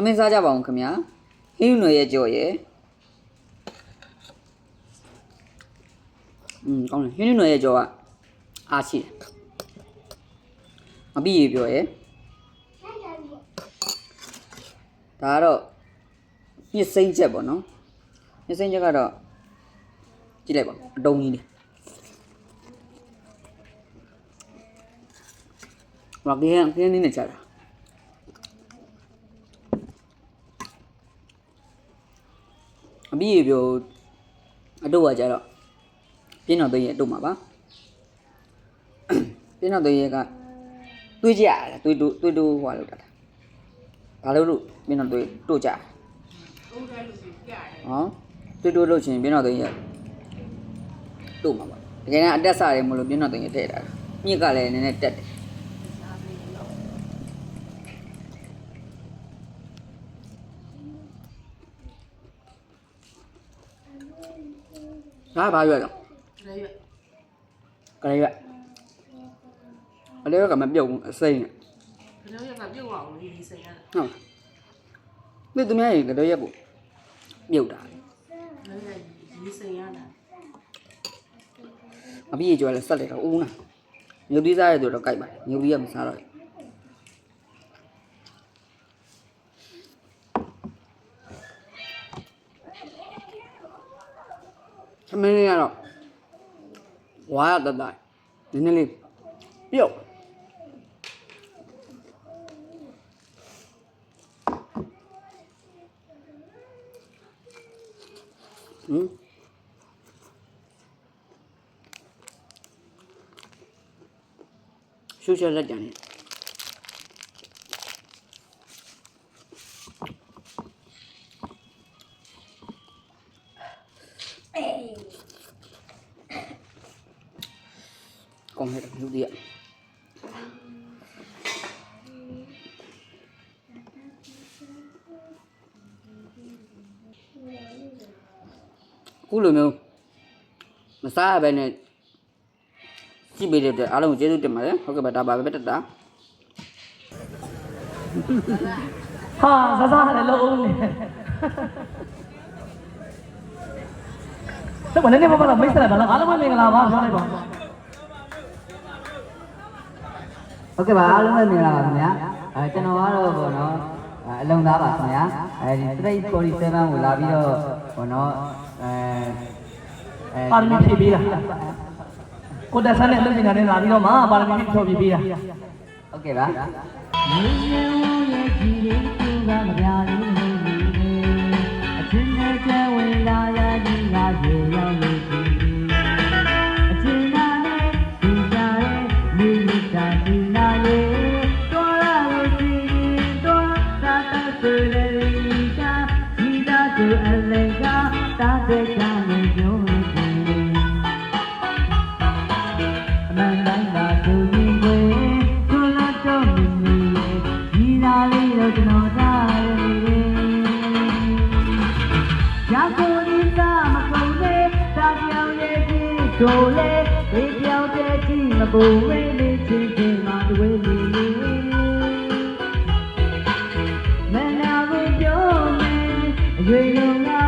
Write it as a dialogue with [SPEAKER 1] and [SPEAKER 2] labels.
[SPEAKER 1] သမင်းစားကြပါအောင်ခင်ဗျာဟင်းနွယ်ရဲ့ကြော်ရဲ့อืมကောင်းတယ်ဟင်းနွယ်ရဲ့ကြော်ကအားရှိတယ်မပြီးရပြောရဲ့ဒါကတော့ညစ်စိမ့်ချက်ပေါ့နော်ညစ်စိမ့်ချက်ကတော့ကြည့်လိုက်ပါအတုံးကြီးနေဘာကင်းကင်းနေနေကြတာ အပြီးရပြောအတုတ်ကကြတော့ပြင်းတော်သိရဲ့အတုတ်မှာပါပြင်းတော်သိရဲ့ကတွေးကြရတယ်တွေးတူတွေးတူဟွာလောက်တာဘာလို့လို့ပြင်းတော်တွေးတို့ကြဟောတွေးတူလို့ချင်းပြင်းတော်သိရဲ့တို့မှာပါတကယ်တော့အတက်စားတယ်မလို့ပြင်းတော်သိရဲ့ထည့်တာမြစ်ကလည်းနည်းနည်းတက်တယ် ဒါကဘာရွက်တော့
[SPEAKER 2] လည်းရွက်
[SPEAKER 1] ကလေးရွက်ကလေးရွက်ကမပြုတ်ဘူးအစိမ့်နဲ့
[SPEAKER 2] ခဏရွက်ကပြုတ်အောင်ဒီဒီစိန်ရတာ
[SPEAKER 1] ဟုတ်မိသူများရေကလေးရွက်ကိုပြုတ်တာ
[SPEAKER 2] လည်းရွက်ဒီစိန်ရတာ
[SPEAKER 1] အပြည့်ကျော်လဲဆက်လိုက်တော့ဦးနာမြုပ်ပြီးစားရတဲ့တော့ကြိုက်ပါတယ်မြုပ်ပြီးရမစားတော့ဘူးသမင်းလေးကတော့ဝါရတတ်တာနည်းနည်းလေးပြုတ်ဟမ်ရှုချက်လက်ကြံနေကောင်းတ ယ်လူဒီရခုလိုမျိုးမစားရဘဲနဲ့ကြည့်ပေးတဲ့အ တွက်အားလုံးကိုကျေးဇူးတင်ပါတယ်ဟုတ်ကဲ့ပါဒါပါပဲတက်တာ
[SPEAKER 3] ဟာစစားရတယ်လို့ဦးနေတော့လည်းနေမမလားမိတ်ဆက်လိုက်ပါလားအားလုံးပဲမင်္ဂလာပါပြောလိုက်ပါ ဟုတ်ကဲ့ပါအားလုံးပဲမင်္ဂလာပါခင်ဗျာအဲကျွန်တော်ကတော့ဘောနော်အလုံသားပါခင်ဗျာအဲဒီ Straight 47ကိုလာပြီးတော့ဘောနော်အဲအဲပါရမီဖြည့်ပေးတာကိုတက်ဆန်းနဲ့အလုပ်ပညာနဲ့လာပြီးတော့မှပါရမီဖြည့်ဖြည့်ပေးတာဟုတ်ကဲ့ပါ
[SPEAKER 4] တို့လေဒီပြောင်းတဲ့ကြီးမပူဝဲလေးချင်းချင်းမှတွေ့နေလေမနာဘူးပြောမယ်အရွယ်လုံး